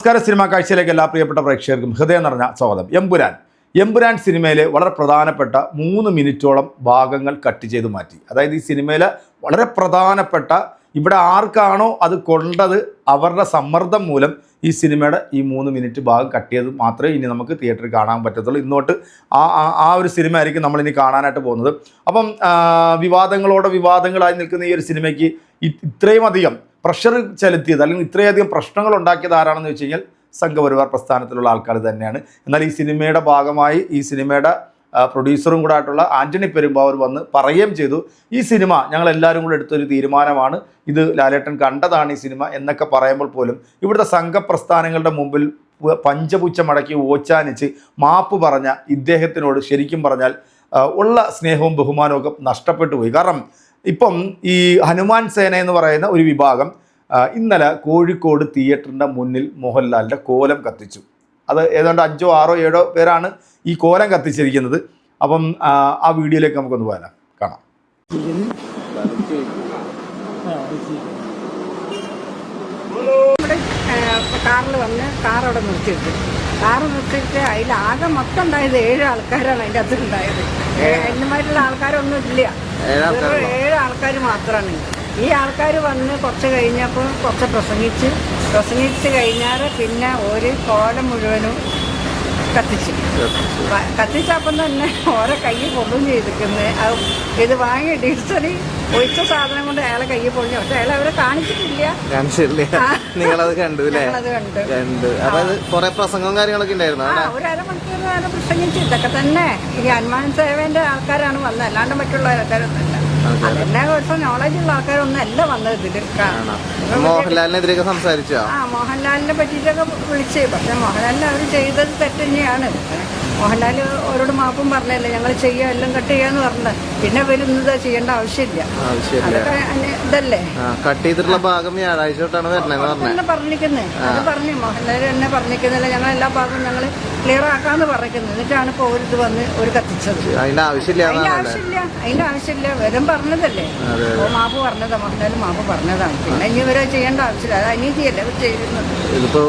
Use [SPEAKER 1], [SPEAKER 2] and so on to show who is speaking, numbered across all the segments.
[SPEAKER 1] നമസ്കാര സിനിമാ കാഴ്ചയിലേക്ക് എല്ലാ പ്രിയപ്പെട്ട പ്രേക്ഷകർക്കും ഹൃദയം നിറഞ്ഞ സ്വാഗതം. എമ്പുരാൻ. എമ്പുരാൻ സിനിമയിലെ വളരെ പ്രധാനപ്പെട്ട മൂന്ന് മിനിറ്റോളം ഭാഗങ്ങൾ കട്ട് ചെയ്ത് മാറ്റി. അതായത് ഈ സിനിമയിലെ വളരെ പ്രധാനപ്പെട്ട ഇവിടെ ആർക്കാണോ അത് കൊണ്ടത് അവരുടെ സമ്മർദ്ദം മൂലം ഈ സിനിമയുടെ ഈ മൂന്ന് മിനിറ്റ് ഭാഗം കട്ട് ചെയ്ത് മാത്രമേ ഇനി നമുക്ക് തിയേറ്ററിൽ കാണാൻ പറ്റത്തുള്ളൂ. ഇന്നോട്ട് ആ ആ- ഒരു സിനിമ ആയിരിക്കും നമ്മളിനി കാണാനായിട്ട് പോകുന്നത്. അപ്പം വിവാദങ്ങളോടെ വിവാദങ്ങളായി നിൽക്കുന്ന ഈ ഒരു സിനിമയ്ക്ക് ഇത്രയും അധികം പ്രഷർ ചെലുത്തിയത് അല്ലെങ്കിൽ ഇത്രയധികം പ്രശ്നങ്ങൾ ഉണ്ടാക്കിയത് ആരാണെന്ന് വെച്ച് കഴിഞ്ഞാൽ സംഘപരിവാർ പ്രസ്ഥാനത്തിലുള്ള ആൾക്കാർ തന്നെയാണ്. എന്നാൽ ഈ സിനിമയുടെ ഭാഗമായി ഈ സിനിമയുടെ പ്രൊഡ്യൂസറും കൂടെ ആയിട്ടുള്ള ആന്റണി പെരുമ്പാവൂർ വന്ന് പറയുകയും ചെയ്തു ഈ സിനിമ ഞങ്ങൾ എല്ലാവരും കൂടെ എടുത്തൊരു തീരുമാനമാണ്. ഇത് ലാലേട്ടൻ കണ്ടതാണ് ഈ സിനിമ എന്നൊക്കെ പറയുമ്പോൾ പോലും ഇവിടുത്തെ സംഘപ്രസ്ഥാനങ്ങളുടെ മുമ്പിൽ പഞ്ചപുച്ച മടക്കി ഓച്ചാനിച്ച് മാപ്പ് പറഞ്ഞ ഇദ്ദേഹത്തിനോട് ശരിക്കും പറഞ്ഞാൽ ഉള്ള സ്നേഹവും ബഹുമാനവും ഒക്കെ നഷ്ടപ്പെട്ടു പോയി. കാരണം ഇപ്പം ഈ ഹനുമാൻ സേന എന്ന് പറയുന്ന ഒരു വിഭാഗം ഇന്നലെ കോഴിക്കോട് തിയേറ്ററിന്റെ മുന്നിൽ മോഹൻലാലിന്റെ കോലം കത്തിച്ചു. അത് ഏതാണ്ട് അഞ്ചോ ആറോ ഏഴോ പേരാണ് ഈ കോലം കത്തിച്ചിരിക്കുന്നത്. അപ്പം ആ, വീഡിയോയിലേക്ക് നമുക്കൊന്ന് പോയാലോ കാണാം.
[SPEAKER 2] കാറിൽ വന്ന് കാർ അവിടെ നിർത്തിയിട്ട് കാർ നിർത്തിയിട്ട് അതിൽ അതിലാകെ മൊത്തം ഉണ്ടായത് ഏഴ് ആൾക്കാരാണ് അതിന്റെ അകത്ത് ഉണ്ടായത്. എന്നുമായിട്ടുള്ള ആൾക്കാരൊന്നും ഇല്ല. ഏഴ് ആൾക്കാർ മാത്രമാണ് ഈ ആൾക്കാർ വന്ന് കുറച്ച് കഴിഞ്ഞപ്പോൾ കുറച്ച് പ്രസംഗിച്ച് പ്രസംഗിച്ച് കഴിഞ്ഞാൽ പിന്നെ ഒരു കോലം മുഴുവനും കത്തിച്ചു. കത്തിച്ചപ്പം തന്നെ ഓരോ കൈ പൊള്ളും ചെയ്തിരിക്കുന്നത് ഇത് വാങ്ങി ഡീസലി ഒഴിച്ച സാധനം കൊണ്ട് അയാളെ കൈ പൊളിഞ്ഞു. പക്ഷെ അയാൾ അവരെ കാണിച്ചിട്ടില്ല.
[SPEAKER 3] കാണിച്ചില്ല നിങ്ങളത് കണ്ടു അല്ലേ
[SPEAKER 2] കണ്ടു.
[SPEAKER 3] അതായത് കൊറേ പ്രസംഗവും കാര്യങ്ങളൊക്കെ ഉണ്ടായിരുന്നു
[SPEAKER 2] ഒരു അരമണിക്കൂർ നേരം പ്രസംഗിച്ച്. ഇതൊക്കെ തന്നെ ഈ ഹനുമാൻ സേവന്റെ ആൾക്കാരാണ് വന്നത്. അല്ലാണ്ട് മറ്റുള്ള ആൾക്കാരൊന്നുമല്ല അതെന്നെ കുറച്ച് നോളജ് ഉള്ള ആൾക്കാരൊന്നും അല്ല വന്നത് ഇതിൽ കാണാം
[SPEAKER 3] മോഹൻലാലിനെതിരെയൊക്കെ സംസാരിച്ചോ?
[SPEAKER 2] ആ മോഹൻലാലിനെ പറ്റിയിട്ടൊക്കെ വിളിച്ച്. പക്ഷെ മോഹൻലാലിന് അവർ ചെയ്തത് തെറ്റന്നെയാണ്. മോഹൻലാൽ അവരോട് മാപ്പും പറഞ്ഞല്ലേ ഞങ്ങൾ ചെയ്യാം എല്ലാം കട്ട് ചെയ്യാന്ന് പറഞ്ഞത്. പിന്നെ വരുന്നത് ചെയ്യേണ്ട ആവശ്യമില്ല. അതൊക്കെ ഇതല്ലേ?
[SPEAKER 3] കട്ട് ചെയ്തിട്ടുള്ള ഭാഗം വ്യാഴാഴ്ച തൊട്ടാണ് വരണേന്ന്
[SPEAKER 2] പറഞ്ഞിരിക്കുന്നത് അത് പറഞ്ഞു മോഹൻലാൽ എന്നെ പറഞ്ഞിരിക്കുന്നില്ല. ഞങ്ങൾ എല്ലാ ഭാഗവും ഞങ്ങൾ ക്ലിയർ ആക്കാന്ന് പറഞ്ഞിരിക്കുന്നത് എന്നിട്ടാണ് ഇപ്പോൾ ഒരു ഇത് വന്ന് ഒരു കത്തിച്ചത്.
[SPEAKER 3] അതിന്റെ ആവശ്യമില്ല
[SPEAKER 2] അതിന്റെ ആവശ്യമില്ല. വരും പറഞ്ഞതല്ലേ. മാപ്പ് പറഞ്ഞതാ. മോഹൻലാൽ മാപ്പ് പറഞ്ഞതാണ്. പിന്നെ ഇനി ഇവരെ ചെയ്യേണ്ട ആവശ്യമില്ല. അത് അനീതിയല്ലേ അവർ ചെയ്യുന്നത്
[SPEAKER 3] ഇതിപ്പോ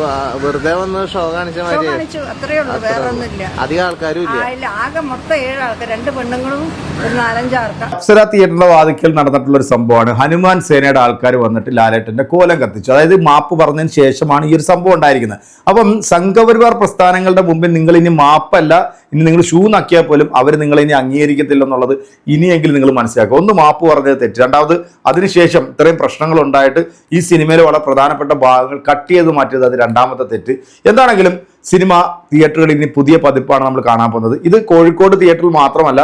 [SPEAKER 3] വെറുതെ വന്ന് ഷോ കാണിച്ച മാതിരി
[SPEAKER 2] കാണിച്ചു. അത്രയേ ഉള്ളൂ. വേറെ ഒന്നുമില്ല.
[SPEAKER 3] അധികം ആൾക്കാരും ഇല്ല.
[SPEAKER 2] അതിൽ ആകെ മൊത്തം ഏഴ് ആൾക്കാർ. രണ്ട് പെണ്ണുങ്ങളും ഒരു നാലഞ്ച് ആൾക്കാർ.
[SPEAKER 1] അപ്സര തിയേറ്ററിന്റെ വാതിക്കൽ നടന്നിട്ടുള്ള ഒരു സംഭവമാണ്. ഹനുമാൻ സേനയുടെ ആൾക്കാർ വന്നിട്ട് ലാലേട്ടന്റെ കോലം കത്തിച്ചു. അതായത് മാപ്പ് പറഞ്ഞതിന് ശേഷമാണ് ഈ ഒരു സംഭവം ഉണ്ടായിരിക്കുന്നത്. അപ്പം സംഘപരിവാർ പ്രസ്ഥാനങ്ങളുടെ മുമ്പിൽ നിങ്ങൾ ഇനി മാപ്പല്ല. ഇനി നിങ്ങൾ ഷൂ നക്കിയാൽ പോലും അവർ നിങ്ങളെ ഇനി അംഗീകരിക്കത്തില്ല എന്നുള്ളത് ഇനിയെങ്കിലും നിങ്ങൾ മനസ്സിലാക്കുക. ഒന്ന് മാപ്പ് പറഞ്ഞത് തെറ്റ്. രണ്ടാമത് അതിനുശേഷം ഇത്രയും പ്രശ്നങ്ങൾ ഉണ്ടായിട്ട് ഈ സിനിമയിലെ വളരെ പ്രധാനപ്പെട്ട ഭാഗങ്ങൾ കട്ട് ചെയ്ത് മാറ്റിയത് അത് രണ്ടാമത്തെ തെറ്റ്. എന്താണെങ്കിലും സിനിമ തിയേറ്ററുകളിൽ ഇനി പുതിയ പതിപ്പാണ് നമ്മൾ കാണാൻ പോകുന്നത്. ഇത് കോഴിക്കോട് തിയേറ്ററിൽ മാത്രമല്ല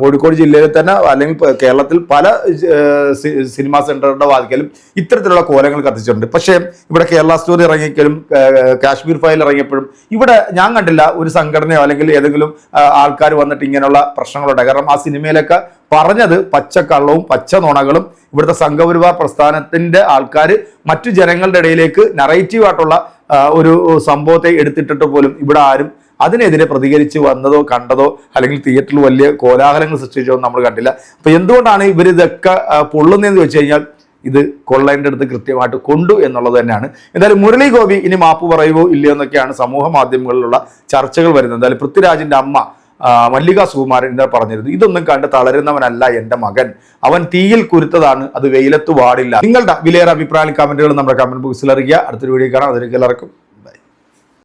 [SPEAKER 1] കോഴിക്കോട് ജില്ലയിൽ തന്നെ അല്ലെങ്കിൽ കേരളത്തിൽ പല സിനിമാ സെന്ററുകളുടെ വാതിക്കലും ഇത്തരത്തിലുള്ള കോലങ്ങൾ കത്തിച്ചിട്ടുണ്ട്. പക്ഷേ ഇവിടെ കേരള സ്റ്റോറി ഇറങ്ങിക്കലും കാശ്മീർ ഫയൽ ഇറങ്ങിയപ്പോഴും ഇവിടെ ഞാൻ കണ്ടില്ല ഒരു സംഘടനയോ അല്ലെങ്കിൽ ഏതെങ്കിലും ആൾക്കാർ വന്നിട്ട് ഇങ്ങനെയുള്ള പ്രശ്നങ്ങളുണ്ടായി. കാരണം ആ സിനിമയിലൊക്കെ പറഞ്ഞത് പച്ചക്കള്ളവും പച്ച നുണകളും ഇവിടുത്തെ സംഘപരിവാർ പ്രസ്ഥാനത്തിന്റെ ആൾക്കാർ മറ്റു ജനങ്ങളുടെ ഇടയിലേക്ക് നറേറ്റീവായിട്ടുള്ള ഒരു സംഭവത്തെ എടുത്തിട്ടിട്ട് പോലും ഇവിടെ ആരും അതിനെതിരെ പ്രതികരിച്ച് വന്നതോ കണ്ടതോ അല്ലെങ്കിൽ തിയേറ്ററിൽ വലിയ കോലാഹലങ്ങൾ സൃഷ്ടിച്ചോ നമ്മൾ കണ്ടില്ല. അപ്പോൾ എന്തുകൊണ്ടാണ് ആ, പൊള്ളുന്നതെന്ന് വെച്ച് കഴിഞ്ഞാൽ ഇത് കൊള്ളേന്റെ അടുത്ത് കൃത്യമായിട്ട് കൊണ്ടു എന്നുള്ളത് തന്നെയാണ്. എന്തായാലും മുരളി ഗോപി ഇനി മാപ്പ് പറയുമോ ഇല്ലയോ എന്നൊക്കെയാണ് സമൂഹ മാധ്യമങ്ങളിലുള്ള ചർച്ചകൾ വരുന്നത്. എന്തായാലും പൃഥ്വിരാജിന്റെ അമ്മ മല്ലിക സുകുമാരൻ ഇന്നലെ പറഞ്ഞിരുന്നു ഇതൊന്നും കണ്ട് തളരുന്നവനല്ല എന്റെ മകൻ. അവൻ തീയിൽ കുരുത്തതാണ് അത് വെയിലത്ത് വാടില്ല. നിങ്ങളുടെ വിലയേറെ അഭിപ്രായ കമന്റുകൾ നമ്മുടെ കമന്റ് ബോക്സിൽ അറിയുക അടുത്തൊരു വീഡിയോ കാണാം. അതിലേക്ക് എല്ലാവർക്കും